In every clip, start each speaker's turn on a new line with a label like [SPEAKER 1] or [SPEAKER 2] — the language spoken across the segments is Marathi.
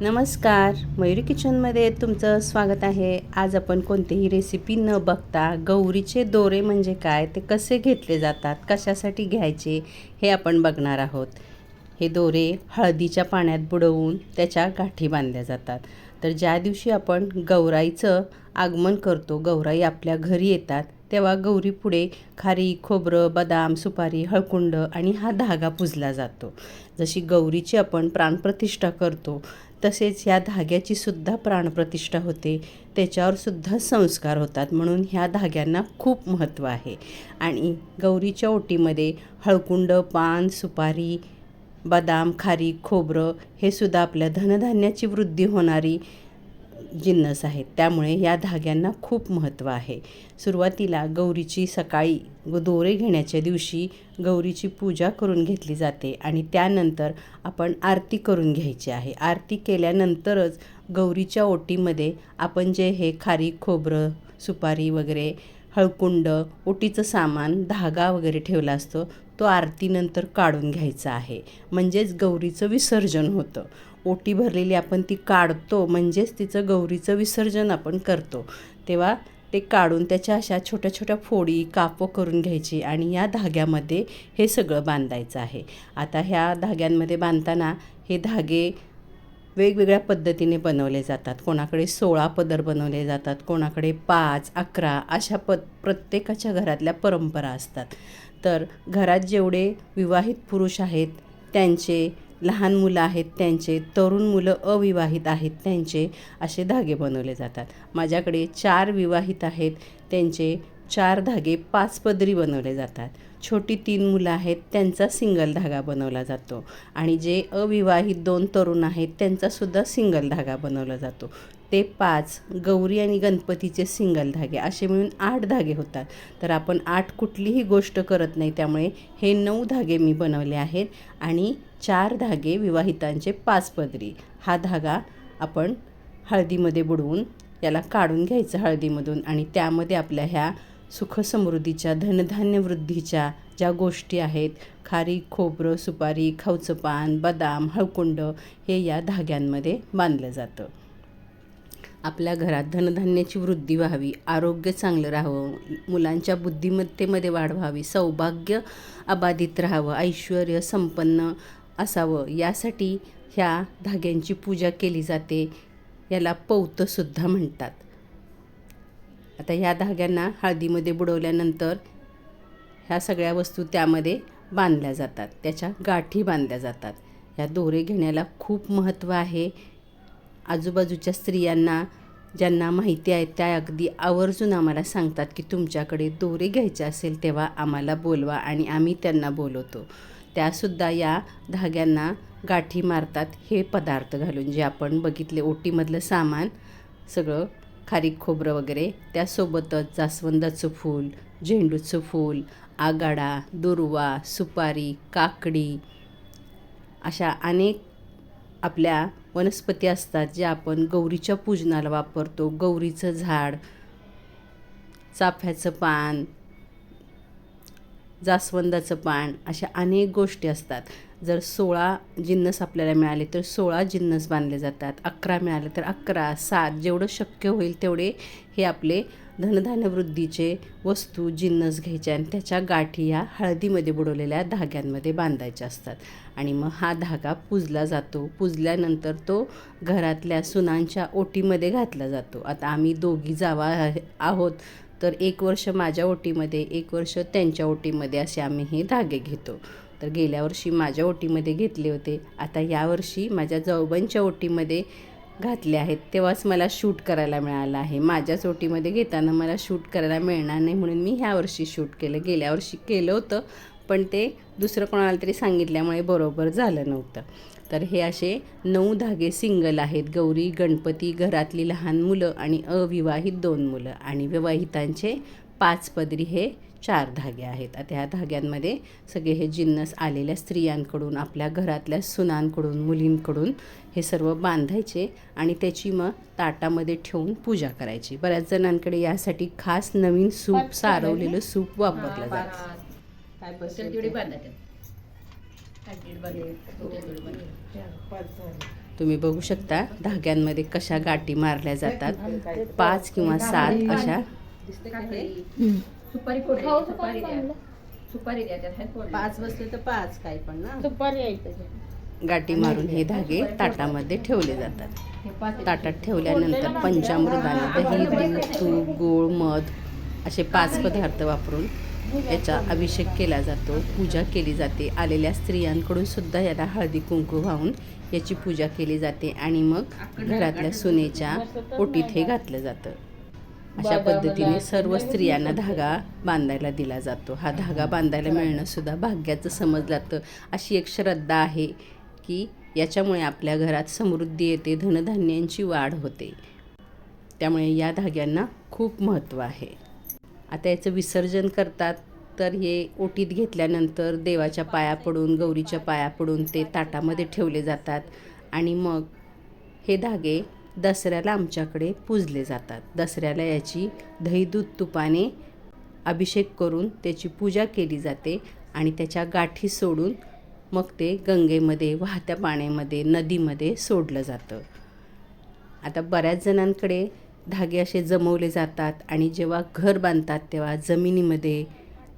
[SPEAKER 1] नमस्कार मयुरी किचनमध्ये तुमचं स्वागत आहे. आज आपण कोणतीही रेसिपी न बघता गौरीचे दोरे म्हणजे काय ते कसे घेतले जातात कशासाठी घ्यायचे हे आपण बघणार आहोत. हे दोरे हळदीच्या पाण्यात बुडवून त्याच्या गाठी बांधल्या जातात. तर ज्या दिवशी आपण गौराईचं आगमन करतो गौराई आपल्या घरी येतात तेव्हा गौरीपुढे खारी खोबरं बदाम सुपारी हळकुंड आणि हा धागा पुजला जातो. जशी गौरीची आपण प्राणप्रतिष्ठा करतो तसेच ह्या धाग्याची सुद्धा प्राणप्रतिष्ठा होते. त्याच्यावर सुद्धा संस्कार होतात. म्हणून ह्या धाग्यांना खूप महत्त्व आहे. आणि गौरीच्या ओटीमध्ये हळकुंड पान सुपारी बदाम खारी खोबरं हे सुद्धा आपल्या धनधान्याची वृद्धी होणारी जिन्नस आहेत. त्यामुळे या धाग्यांना खूप महत्त्व आहे. सुरुवातीला गौरीची सकाळी व दोरे घेण्याच्या दिवशी गौरीची पूजा करून घेतली जाते आणि त्यानंतर आपण आरती करून घ्यायची आहे. आरती केल्यानंतरच गौरीच्या ओटीमध्ये आपण जे हे खारी खोबरं सुपारी वगैरे हळकुंड ओटीचं सामान धागा वगैरे ठेवला असतो तो आरतीनंतर काढून घ्यायचा आहे. म्हणजेच गौरीचं विसर्जन होतं. ओटी भरलेली आपण ती काढतो म्हणजेच तिचं गौरीचं विसर्जन आपण करतो. तेव्हा ते काढून त्याच्या अशा छोट्या छोट्या फोडी कापं करून घ्यायची आणि या धाग्यामध्ये हे सगळं बांधायचं आहे. आता ह्या धाग्यांमध्ये बांधताना हे धागे वेगवेगळ्या पद्धतीने बनवले जातात. कोणाकडे सोळा पदर बनवले जातात कोणाकडे पाच अकरा अशा प प्रत्येकाच्या घरातल्या परंपरा असतात. तर घरात जेवढे विवाहित पुरुष आहेत त्यांचे लहान मुलं आहेत त्यांचे तरुण मुलं अविवाहित आहेत त्यांचे असे धागे बनवले जातात. माझ्याकडे चार विवाहित आहेत त्यांचे चार धागे पाच पदरी बनवले जातात. छोटी तीन मुलं आहेत त्यांचा सिंगल धागा बनवला जातो. आणि जे अविवाहित दोन तरुण आहेत त्यांचासुद्धा सिंगल धागा बनवला जातो. ते पाच गौरी आणि गणपतीचे सिंगल धागे असे मिळून आठ धागे होतात. तर आपण आठ कुठलीही गोष्ट करत नाही त्यामुळे हे नऊ धागे मी बनवले आहेत आणि चार धागे विवाहितांचे पाच पदरी. हा धागा आपण हळदीमध्ये बुडवून याला काढून घ्यायचं हळदीमधून आणि त्यामध्ये आपल्या ह्या सुखसमृद्धीच्या धनधान्य वृद्धीच्या ज्या गोष्टी आहेत खारी खोबरं सुपारी खाऊचं पान बदाम हळकुंड हे या धाग्यांमध्ये बांधलं जातं. आपल्या घरात धनधान्याची वृद्धी व्हावी आरोग्य चांगलं राहावं मुलांच्या बुद्धिमत्तेमध्ये वाढ व्हावी सौभाग्य अबाधित राहावं ऐश्वर संपन्न असावं यासाठी ह्या धाग्यांची पूजा केली जाते याला पौतसुद्धा म्हणतात. आता ह्या धाग्यांना हळदीमध्ये बुडवल्यानंतर ह्या सगळ्या वस्तू त्यामध्ये बांधल्या जातात त्याच्या गाठी बांधल्या जातात. ह्या दोरे घेण्याला खूप महत्त्व आहे. आजूबाजूच्या स्त्रियांना ज्यांना माहिती आहे त्या अगदी आवर्जून आम्हाला सांगतात की तुमच्याकडे दोरे घ्यायचे असेल तेव्हा आम्हाला बोलवा आणि आम्ही त्यांना बोलवतो. त्यासुद्धा या धाग्यांना गाठी मारतात हे पदार्थ घालून जे आपण बघितले ओटीमधलं सामान सगळं खारीक खोबरं वगैरे. त्यासोबतच जास्वंदाचं फूल झेंडूचं फूल आगाडा दुर्वा सुपारी काकडी अशा अनेक आपल्या वनस्पती असतात ज्या आपण गौरीच्या पूजनाला वापरतो. गौरीचं झाड चाफ्याचं पान जास्वंदाचं पान अशा अनेक गोष्टी असतात. जर सोळा जिन्नस आपल्याला मिळाले तर सोळा जिन्नस बांधले जातात. अकरा मिळाले तर अकरा सात जेवढं शक्य होईल तेवढे हे आपले धनधान्यवृद्धीचे वस्तू जिन्नस घ्यायचे आणि त्याच्या गाठी ह्या हळदीमध्ये बुडवलेल्या धाग्यांमध्ये बांधायच्या असतात. आणि मग हा धागा पुजला जातो. पुजल्यानंतर तो घरातल्या सुनांच्या ओटीमध्ये घातला जातो. आता आम्ही दोघी जावा आहोत तर एक वर्ष माझ्या ओटीमध्ये एक वर्ष त्यांच्या ओटीमध्ये असे आम्ही हे धागे घेतो. तर गेल्या वर्षी माझ्या ओटीमध्ये घेतले होते. आता यावर्षी माझ्या जवबांच्या ओटीमध्ये घातले आहेत तेव्हाच मला शूट करायला मिळालं आहे. माझ्या चोटीमध्ये घेताना मला शूट करायला मिळणार नाही म्हणून मी ह्या वर्षी शूट केलं. गेल्या वर्षी केलं होतं पण ते दुसरं कोणाला तरी सांगितल्यामुळे बरोबर झालं नव्हतं. तर हे असे नऊ धागे सिंगल आहेत. गौरी गणपती घरातली लहान मुलं आणि अविवाहित दोन मुलं. आणि विवाहितांचे पाच पदरी हे चार धागे आहेत. आता ह्या धाग्यांमध्ये सगळे हे जिन्नस आलेल्या स्त्रियांकडून आपल्या घरातल्या सुनांकडून मुलींकडून हे सर्व बांधायचे आणि त्याची मग ताटामध्ये ठेवून पूजा करायची. बऱ्याच जणांकडे यासाठी खास नवीन सूप सारवलेलं सूप वापरलं जातं. तुम्ही बघू शकता धाग्यांमध्ये कशा गाठी मारल्या जातात. पाच किंवा सात अशा
[SPEAKER 2] सुपारी फोड सुपारी द्या. सुपारी द्या त्यात हात फोडले.
[SPEAKER 1] पाच बसले तर पाच काय पण ना.
[SPEAKER 3] सुपारी आहे त्याच्यात.
[SPEAKER 1] गाठी मारून हे धागे ताटामध्ये ठेवले जातात.
[SPEAKER 2] हे.
[SPEAKER 1] ताटात ठेवल्यानंतर पंचामृताने दही दूध तूप गोळ मध असे पाच पदार्थ वापरून याचा अभिषेक केला जातो पूजा केली जाते. आलेल्या स्त्रियांकडून सुद्धा याला हळदी कुंकू वाहून याची पूजा केली जाते आणि मग घरातल्या सुनेच्या ओटीत हे घातलं जातं. अशा पद्धतीने सर्व स्त्रियांना धागा बांधायला दिला जातो. हा धागा बांधायला मिळणं सुद्धा भाग्याचं समजलं जातं. अशी एक श्रद्धा आहे की याच्यामुळे आपल्या घरात समृद्धी येते धनधान्यांची वाढ होते. त्यामुळे या धाग्यांना खूप महत्त्व आहे. आता याचं विसर्जन करतात तर हे ओटीत घेतल्यानंतर देवाच्या पाया पडून गौरीच्या पाया पडून ते ताटामध्ये ठेवले जातात आणि मग हे धागे दसऱ्याला आमच्याकडे पूजले जातात. दसऱ्याला याची दहीदूध तुपाने अभिषेक करून त्याची पूजा केली जाते आणि त्याच्या गाठी सोडून मग ते गंगेमध्ये वाहत्या पाण्यामध्ये नदीमध्ये सोडलं जातं. आता बऱ्याच जणांकडे धागे असे जमवले जातात आणि जेव्हा घर बांधतात तेव्हा जमिनीमध्ये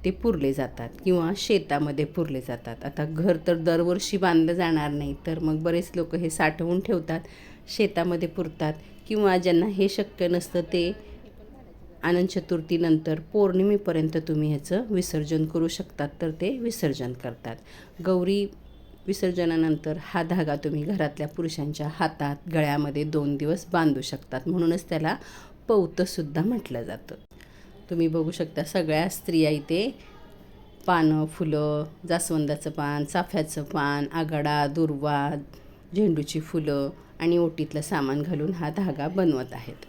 [SPEAKER 1] ते पुरले जातात किंवा शेतामध्ये पुरले जातात. आता घर तर दरवर्षी बांधलं जाणार नाही तर मग बरेच लोक हे साठवून ठेवतात. शेतामध्ये पुरतात किंवा ज्यांना हे शक्य नसतं ते अनंत चतुर्थीनंतर पौर्णिमेपर्यंत तुम्ही ह्याचं विसर्जन करू शकतात तर ते विसर्जन करतात. गौरी विसर्जनानंतर हा धागा तुम्ही घरातल्या पुरुषांच्या हातात गळ्यामध्ये दोन दिवस बांधू शकतात. म्हणूनच त्याला पौतंसुद्धा म्हटलं जातं. तुम्ही बघू शकता सगळ्या स्त्रिया इथे पानं फुलं जास्वंदाचं पान चाफ्याचं पान आगाडा दुर्वा झेंडूची फुलं आणि ओटीतलं सामान घालून हा धागा बनवत आहेत.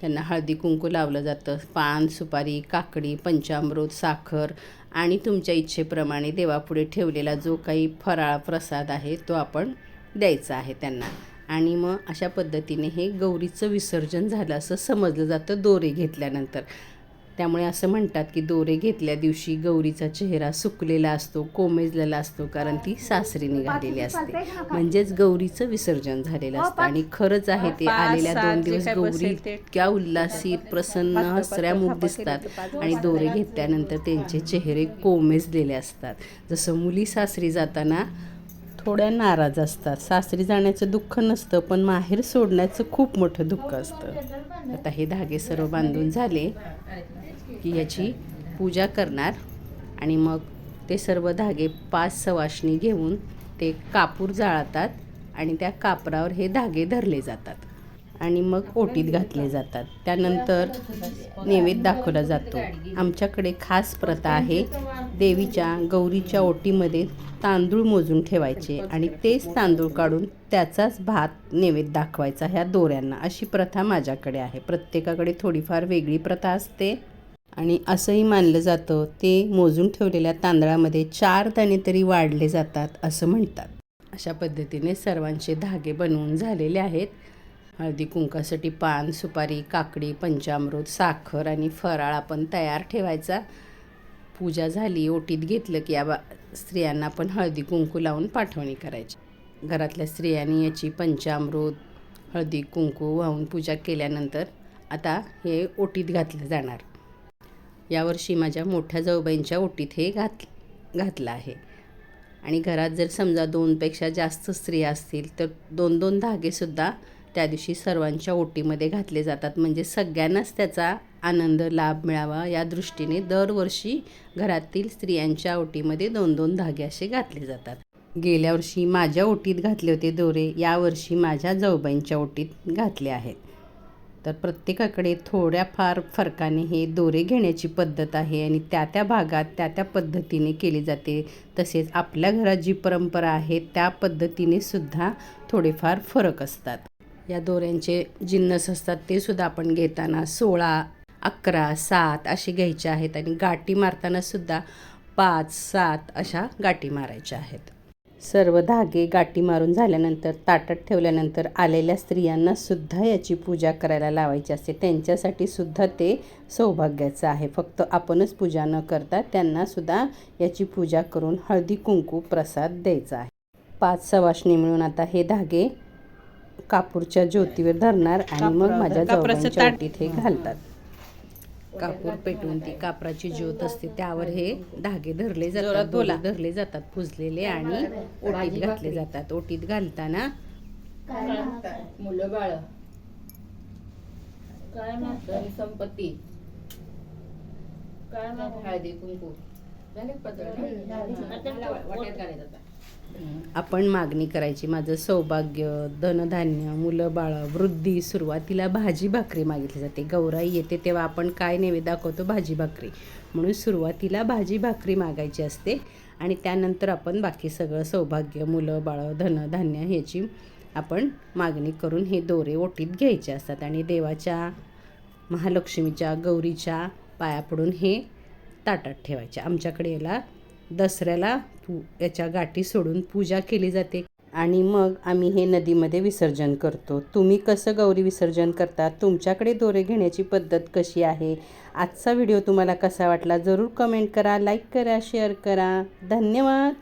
[SPEAKER 1] त्यांना हळदी कुंकू लावलं जातं. पान सुपारी काकडी पंचामृत साखर आणि तुमच्या इच्छेप्रमाणे देवापुढे ठेवलेला जो काही फराळ प्रसाद आहे तो आपण द्यायचा आहे त्यांना. आणि मग अशा पद्धतीने हे गौरीचं विसर्जन झालं असं समजलं जातं दोरे घेतल्यानंतर. त्यामुळे असं म्हणतात की दोरे घेतल्या दिवशी गौरीचा चेहरा सुकलेला असतो कोमेजलेला असतो कारण ती सासरी निघालेली असते. म्हणजेच गौरीचं विसर्जन झालेलं असतं आणि खरंच आहे ते आलेल्या दोन दिवस गौरी इतक्या उल्हासित प्रसन्न हसऱ्यामुख दिसतात आणि दोरे घेतल्यानंतर त्यांचे चेहरे कोमेजलेले असतात. जसं मुली सासरी जाताना थोड्या नाराज असतात. सासरी जाण्याचं दुःख नसतं पण माहेर सोडण्याचं खूप मोठं दुःख असतं. आता हे धागे सर्व बांधून झाले. की याची पूजा करणार आणि मग ते सर्व धागे पाच सवाशणी घेऊन ते कापूर जाळतात आणि त्या कापरावर हे धागे धरले जातात आणि मग ओटीत घातले जातात. त्यानंतर नैवेद्य दाखवला जातो. आमच्याकडे खास प्रथा आहे देवीच्या गौरीच्या ओटीमध्ये तांदूळ मोजून ठेवायचे आणि तेच तांदूळ काढून त्याचाच भात नैवेद्य दाखवायचा ह्या दोऱ्यांना. अशी प्रथा माझ्याकडे आहे. प्रत्येकाकडे थोडीफार वेगळी प्रथा असते. आणि असंही मानलं जातं ते मोजून ठेवलेल्या तांदळामध्ये चार दाणे तरी वाढले जातात असं म्हणतात. अशा पद्धतीने सर्वांचे धागे बनवून झालेले आहेत. हळदी कुंकासाठी पान सुपारी काकडी पंचामृत साखर आणि फराळ आपण तयार ठेवायचा. पूजा झाली ओटीत घेतलं की या बा स्त्रियांना पण हळदी कुंकू लावून पाठवणी करायची. घरातल्या स्त्रियांनी याची पंचामृत हळदी कुंकू वाहून पूजा केल्यानंतर आता हे ओटीत घातलं जाणार. यावर्षी माझ्या मोठ्या जाऊबाईंच्या ओटीत हे घात घातलं आहे. आणि घरात जर समजा दोनपेक्षा जास्त स्त्रिया असतील तर दोन दोन धागेसुद्धा त्या दिवशी सर्वांच्या ओटीमध्ये घातले जातात. म्हणजे सगळ्यांनाच त्याचा आनंद लाभ मिळावा या दृष्टीने दरवर्षी घरातील स्त्रियांच्या ओटीमध्ये दोन दोन धागे असे घातले जातात. गेल्या वर्षी माझ्या ओटीत घातले होते दोरे यावर्षी माझ्या जाऊबाईंच्या ओटीत घातले आहेत. तर प्रत्येकाकडे थोड्याफार फरकाने हे दोरे घेण्याची पद्धत आहे आणि त्या त्या भागात त्या त्या पद्धतीने केली जाते. तसेच आपल्या घरात जी परंपरा आहे त्या पद्धतीने सुद्धा थोडेफार फरक असतात. या दोऱ्यांचे जिन्नस असतात ते सुद्धा आपण घेताना सोळा अकरा सात असे घ्यायचे आहेत आणि गाठी मारताना सुद्धा पाच सात अशा गाठी मारायच्या आहेत. सर्व धागे गाठी मारून झाल्यानंतर ताटात ठेवल्यानंतर आलेल्या स्त्रियांना सुद्धा याची पूजा करायला लावायची असते. त्यांच्यासाठी सुद्धा ते सौभाग्याचं आहे. फक्त आपणच पूजा न करता त्यांना सुद्धा याची पूजा करून हळदी कुंकू प्रसाद द्यायचा आहे. पाच सवाशणी मिळून आता हे धागे कापूरच्या ज्योतीवर धरणार आणि मग माझ्या
[SPEAKER 2] ताट.
[SPEAKER 1] ओटीत हे घालतात. कापूर पेटवून ती कापराची ज्योत असते. त्यावर हे धागे धरले जातात.
[SPEAKER 2] बोला.
[SPEAKER 1] धरले जातात. पुजलेले आणि ओटीत घातले जातात. ओटीत घालताना
[SPEAKER 2] मुलं बाळ. काय धन संपत्ती. काय हळदी कुंकू. झाले पत्र? वाट्यात.
[SPEAKER 1] आपण मागणी करायची. माझं सौभाग्य धनधान्य मुलं बाळं वृद्धी सुरुवातीला भाजी भाकरी मागितली जाते. गौराई येते तेव्हा आपण काय नैवेद्य दाखवतो? भाजी भाकरी. म्हणून सुरुवातीला भाजी भाकरी मागायची असते आणि त्यानंतर आपण बाकी सगळं सौभाग्य मुलं बाळं धनधान्य ह्याची आपण मागणी करून हे दोरे ओटीत घ्यायचे असतात आणि देवाच्या महालक्ष्मीच्या गौरीच्या पाया पडून हे ताटात ठेवायचे. आमच्याकडे याला दसऱ्याला पू याच्या गाठी सोडून पूजा केली जाते. आणि मग आम्ही हे नदीमध्ये विसर्जन करतो. तुम्ही कसं गौरी विसर्जन करता? तुमच्याकडे दोरे घेण्याची पद्धत कशी आहे? आजचा व्हिडिओ तुम्हाला कसा वाटला? जरूर कमेंट करा लाईक करा शेअर करा. धन्यवाद!